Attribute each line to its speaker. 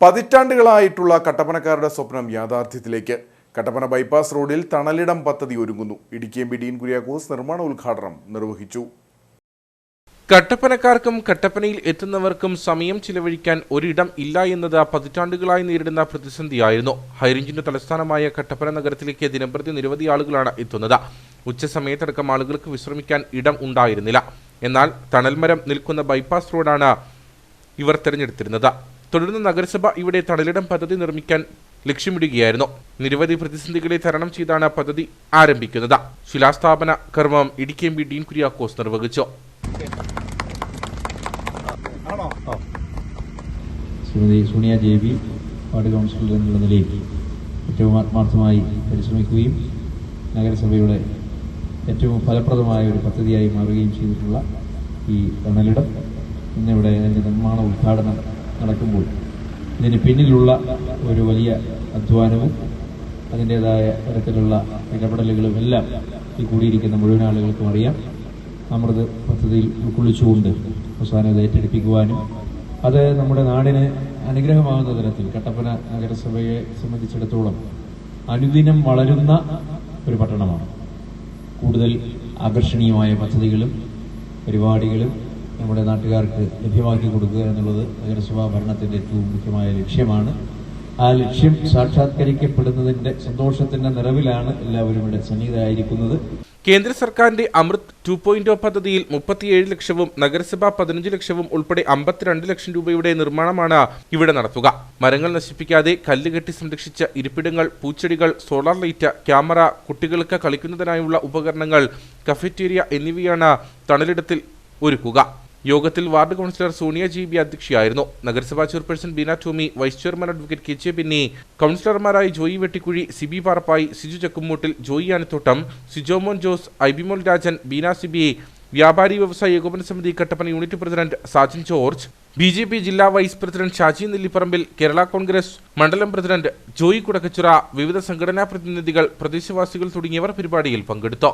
Speaker 1: പതിറ്റാണ്ടുകളായിട്ടുള്ള കട്ടപ്പനക്കാരുടെ സ്വപ്നം യാഥാർത്ഥ്യത്തിലേക്ക്. കട്ടപ്പന ബൈപ്പാസ് റോഡിൽ തണലിടം പദ്ധതി ഒരുങ്ങുന്നു. ഇടുക്കി എം പി ഡീൻ കുര്യാക്കോസ് നിർമ്മാണ ഉദ്ഘാടനം നിർവഹിച്ചു.
Speaker 2: കട്ടപ്പനക്കാർക്കും കട്ടപ്പനയിൽ എത്തുന്നവർക്കും സമയം ചിലവഴിക്കാൻ ഒരിടം ഇല്ല എന്നത് പതിറ്റാണ്ടുകളായി നേരിടുന്ന പ്രതിസന്ധിയായിരുന്നു. ഹൈറേഞ്ചിന്റെ തലസ്ഥാനമായ കട്ടപ്പന നഗരത്തിലേക്ക് ദിനംപ്രതി നിരവധി ആളുകളാണ് എത്തുന്നത്. ഉച്ചസമയത്തടക്കം ആളുകൾക്ക് വിശ്രമിക്കാൻ ഇടം ഉണ്ടായിരുന്നില്ല. എന്നാൽ തണൽമരം നിൽക്കുന്ന ബൈപ്പാസ് റോഡാണ് ഇവർ തിരഞ്ഞെടുത്തിരുന്നത്. തുടർന്ന് നഗരസഭ ഇവിടെ തടലിടം പദ്ധതി നിർമ്മിക്കാൻ ലക്ഷ്യമിടുകയായിരുന്നു. നിരവധി പ്രതിസന്ധികളെ തരണം ചെയ്താണ് പദ്ധതി ആരംഭിക്കുന്നത്. ശിലാസ്ഥാപന കർമ്മം ഇടുക്കി എം പി ഡീൻ കുര്യാക്കോസ് നിർവഹിച്ചു.
Speaker 3: ശ്രീമതി സോണിയ ജേബി വാർഡ് കൗൺസിലർ എന്നുള്ള നിലയിൽ ഏറ്റവും ആത്മാർത്ഥമായി പരിശ്രമിക്കുകയും നഗരസഭയുടെ ഏറ്റവും ഫലപ്രദമായ ഒരു പദ്ധതിയായി മാറുകയും ചെയ്തിട്ടുള്ള ഈ തണലിടം ഇന്നിവിടെ അതിന്റെ നിർമ്മാണ ഉദ്ഘാടനം നടക്കുമ്പോൾ ഇതിന് പിന്നിലുള്ള ഒരു വലിയ അധ്വാനവും അതിന്റെതായ തരത്തിലുള്ള ഇടപെടലുകളും എല്ലാം ഈ കൂടിയിരിക്കുന്ന മുഴുവൻ ആളുകൾക്കും അറിയാം. അമൃത് പദ്ധതിയിൽ ഉൾക്കൊള്ളിച്ചുകൊണ്ട് അവസാനം അത് ഏറ്റെടുപ്പിക്കുവാനും അത് നമ്മുടെ നാടിന് അനുഗ്രഹമാകുന്ന തരത്തിൽ കട്ടപ്പന നഗരസഭയെ സംബന്ധിച്ചിടത്തോളം അനുദിനം വളരുന്ന ഒരു പട്ടണമാണ്. കൂടുതൽ ആകർഷണീയമായ പദ്ധതികളും പരിപാടികളും നമ്മുടെ നാട്ടുകാർക്ക് ലഭ്യമാക്കി കൊടുക്കുക എന്നുള്ളത് നഗരസഭാ ഭരണത്തിന്റെ ഏറ്റവും മുഖ്യമായ ലക്ഷ്യമാണ്. ആ ലക്ഷ്യം സാക്ഷാത്കരിക്കപ്പെടുന്നതിന്റെ സന്തോഷത്തിന്റെ നിറവിലാണ് എല്ലാവരും ഇവിടെ സന്നിഹിതരായിരിക്കുന്നത്.
Speaker 2: കേന്ദ്ര സർക്കാരിന്റെ അമൃത് ടു പോയിന്റ് പദ്ധതിയിൽ മുപ്പത്തിയേഴ് ലക്ഷവും നഗരസഭ പതിനഞ്ച് ലക്ഷവും ഉൾപ്പെടെ അമ്പത്തിരണ്ട് ലക്ഷം രൂപയുടെ നിർമ്മാണമാണ് ഇവിടെ നടത്തുക. മരങ്ങൾ നശിപ്പിക്കാതെ കല്ലുകെട്ടി സംരക്ഷിച്ച ഇരിപ്പിടങ്ങൾ പൂച്ചെടികൾ സോളാർ ലൈറ്റ് ക്യാമറ കുട്ടികൾക്ക് കളിക്കുന്നതിനായുള്ള ഉപകരണങ്ങൾ കഫറ്റേരിയ എന്നിവയാണ് തണലിടത്തിൽ ഒരുക്കുക. യോഗത്തിൽ ward councillor Sonia G B അധ്യക്ഷയായിരുന്നു. നഗരസഭാ chairperson Beena Tomy vice chairman advocate K J Pinni കൗൺസിലർമാരായി Joy Vettikuzhi Sibi Parappayi Siju Chakkumoottil Joy Anathottam Sijomon Jose ഐബിമോൾ Rajan Beena Sibi വ്യാപാരി വ്യവസായ ഏകോപന സമിതി Kattappana unit president Sajin George B J P ജില്ലാ വൈസ് പ്രസിഡന്റ് ഷാജി നെല്ലിപ്പറമ്പിൽ കേരള കോൺഗ്രസ് മണ്ഡലം പ്രസിഡന്റ് ജോയി കുടക്കച്ചുറ വിവിധ സംഘടനാ പ്രതിനിധികൾ പ്രദേശവാസികൾ തുടങ്ങിയവർ പരിപാടിയിൽ പങ്കെടുത്തു.